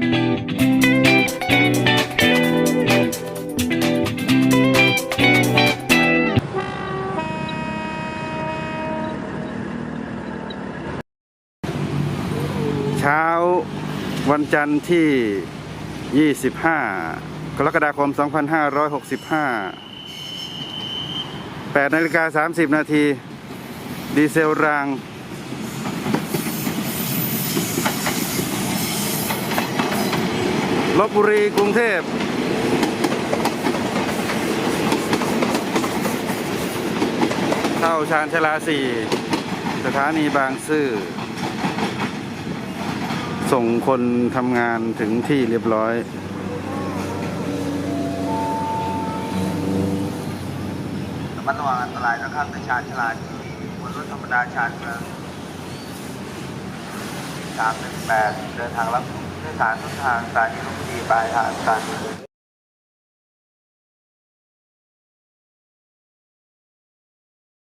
เช้าวันจันทร์ที่ 25 กรกฎาคม 2565 8นาฬิกา30 นาที ดีเซลรัง ลบบุรีกรุงเทพเข้าชานชลาสี่สถานีบางซื่อ ส่งคนทำงานถึงที่เรียบร้อยระมัดระวังอันตรายนะครับในชานชลาที่บนรถธรรมดาชานเมือง318 เดินทางรับ ยสารต้นทางสานีลบุรีปลายทางการเมือง